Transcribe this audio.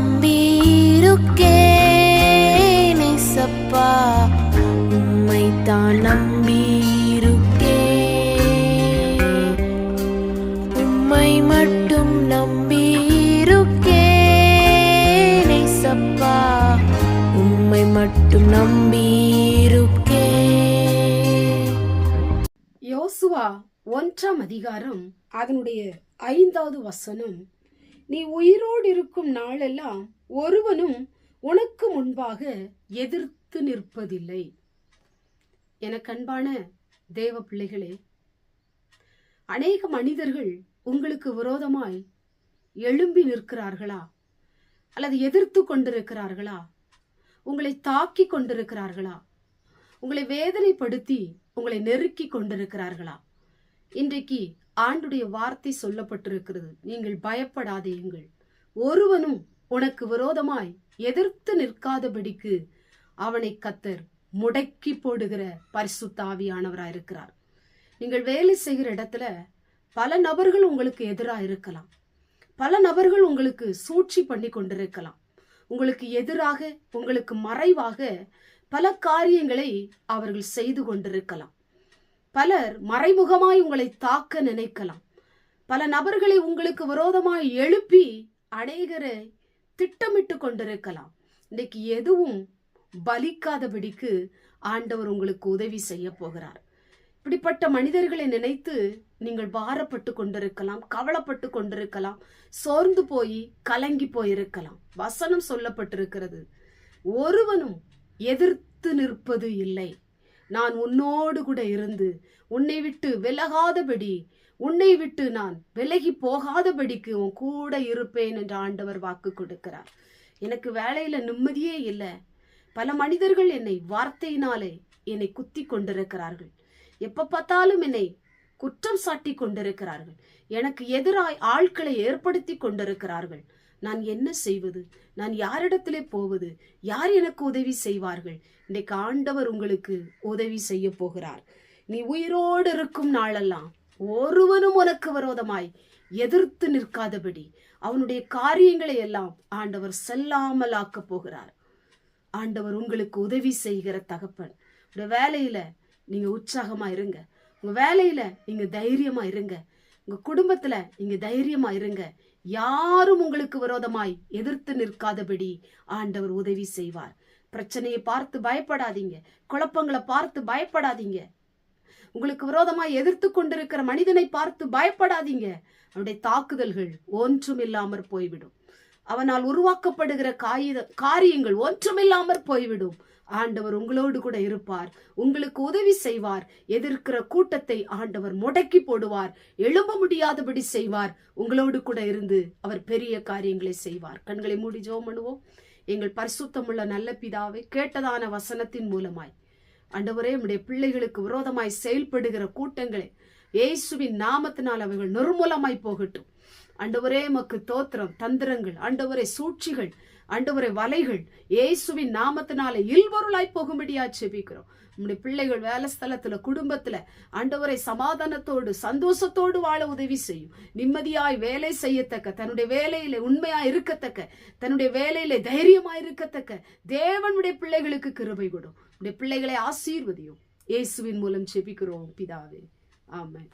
நம்பியிருக்கேன் ஏசப்பா உம்மை தான் நம்பியிருக்கேன் உம்மை மட்டும் நம்பியிருக்கேன் ஏசப்பா உம்மை மட்டும் நம்பியிருக்கேன் யோசுவா ஒன்றாம் அதிகாரம் அதனுடைய ஐந்தாவது வசனம். நீ உயிரோடு இருக்கும் நாளெல்லாம் ஒருவனும் உனக்கு முன்பாக எதிர்த்து நிற்பதில்லை. எனக்கு அன்பான தேவ பிள்ளைகளே அநேக மனிதர்கள் உங்களுக்கு விரோதமாய் எழும்பி நிற்கிறார்களா? அல்லது எதிர்த்து கொண்டிருக்கிறார்களா? உங்களை தாக்கி கொண்டிருக்கிறார்களா? உங்களை வேதனைப்படுத்தி உங்களை நெருக்கி கொண்டிருக்கிறார்களா? இன்றைக்கு ஆண்டுடைய வார்த்தை சொல்லப்பட்டிருக்கிறது. நீங்கள் பயப்படாதேயுங்கள். ஒருவனும் உனக்கு விரோதமாய் எதிர்த்து நிற்காதபடிக்கு அவனை கத்தர் முடக்கி போடுகிற பரிசுத்தாவியானவராய் இருக்கிறார் நீங்கள் வேலை செய்கிற இடத்துல பல நபர்கள் உங்களுக்கு எதிராக இருக்கலாம். பல நபர்கள் உங்களுக்கு சூழ்ச்சி பண்ணி கொண்டிருக்கலாம். உங்களுக்கு எதிராக உங்களுக்கு மறைவாக பல காரியங்களை அவர்கள் செய்து கொண்டிருக்கலாம். பலர் மறைமுகமாய் உங்களை தாக்க நினைக்கலாம். பல நபர்களை உங்களுக்கு விரோதமாய் எழுப்பி அநேகரை திட்டமிட்டு கொண்டிருக்கலாம். இன்னைக்கு எதுவும் பலிக்காதபடிக்கு ஆண்டவர் உங்களுக்கு உதவி செய்ய போகிறார். இப்படிப்பட்ட மனிதர்களை நினைத்து நீங்கள் பாரப்பட்டு கொண்டிருக்கலாம் கவலைப்பட்டு கொண்டிருக்கலாம் சோர்ந்து போய் கலங்கி போயிருக்கலாம். வசனம் சொல்லப்பட்டிருக்கிறது. ஒருவனும் எதிர்த்து நிற்பது இல்லை. நான் உன்னோடு கூட இருந்து உன்னை விட்டு விலகாதபடி உன்னை விட்டு நான் விலகி போகாதபடிக்கு உன் கூட இருப்பேன் என்று ஆண்டவர் வாக்கு கொடுக்கிறார். எனக்கு வேலையில நிம்மதியே இல்லை. பல மனிதர்கள் என்னை வார்த்தையினாலே என்னை குத்தி கொண்டிருக்கிறார்கள். எப்ப பார்த்தாலும் என்னை குற்றம் சாட்டி கொண்டிருக்கிறார்கள். எனக்கு எதிராய் ஆட்களை ஏற்படுத்தி கொண்டிருக்கிறார்கள். நான் என்ன செய்வது? நான் யாரிடத்திலே போவது? யார் எனக்கு உதவி செய்வார்கள்? இன்றைக்கு ஆண்டவர் உங்களுக்கு உதவி செய்ய போகிறார். நீ உயிரோடு இருக்கும் நாளெல்லாம் ஒருவனும் உனக்கு விரோதமாய் எதிர்த்து நிற்காதபடி அவனுடைய காரியங்களை எல்லாம் ஆண்டவர் செல்லாமல் ஆக்கப் போகிறார். ஆண்டவர் உங்களுக்கு உதவி செய்கிற தகப்பன். உங்க வேலையில நீங்க உற்சாகமா இருங்க. உங்க வேலையில நீங்க தைரியமா இருங்க. உங்க குடும்பத்துல நீங்க தைரியமா இருங்க. யாரும் உங்களுக்கு விரோதமாய் எதிர்த்து நிற்காதபடி ஆண்டவர் உதவி செய்வார். பிரச்சனையை பார்த்து பயப்படாதீங்க. குழப்பங்களை பார்த்து பயப்படாதீங்க. உங்களுக்கு விரோதமாய் எதிர்த்து கொண்டிருக்கிற மனிதனை பார்த்து பயப்படாதீங்க. அவனுடைய தாக்குதல்கள் ஒன்றும் இல்லாமற் போய்விடும். அவனால் உருவாக்கப்படுகிற காகித காரியங்கள் ஒன்றுமில்லாமற் போய்விடும். ஆண்டவர் உங்களோடு கூட இருப்பார். உங்களுக்கு உதவி செய்வார். எதிர்க்கிற கூட்டத்தை ஆண்டவர் முடக்கி போடுவார். எழும்ப முடியாதபடி செய்வார். உங்களோடு கூட இருந்து அவர் பெரிய காரியங்களை செய்வார். கண்களை மூடி ஜெபம் பண்ணுவோம். எங்கள் பரிசுத்தமுள்ள நல்ல பிதாவை கேட்டதான வசனத்தின் மூலமாய் ஆண்டவரே நம்முடைய பிள்ளைகளுக்கு விரோதமாய் செயல்படுகிற கூட்டங்களை இயேசுவின் நாமத்தினால் அவைகள் நிர்மூலமாய் போகட்டும். அண்டவரே மக்கு தோத்திரம் தந்திரங்கள் அண்டவரை சூழ்ச்சிகள் அண்டவரை வலைகள் இயேசுவின் நாமத்தினால இல்பொருளாய் போகும்படியா செபிக்கிறோம் நம்முடைய பிள்ளைகள் வேலை ஸ்தலத்துல குடும்பத்துல ஆண்டவரை சமாதானத்தோடு சந்தோஷத்தோடு வாழ உதவி செய்யும். நிம்மதியாய் வேலை செய்யத்தக்க தன்னுடைய வேலையில உண்மையா இருக்கத்தக்க தன்னுடைய வேலையில தைரியமா இருக்கத்தக்க தேவனுடைய பிள்ளைகளுக்கு கிருபை கொடும் உடைய பிள்ளைகளை ஆசீர்வதியும். இயேசுவின் மூலம் செபிக்கிறோம் பிதாவே. ఆమె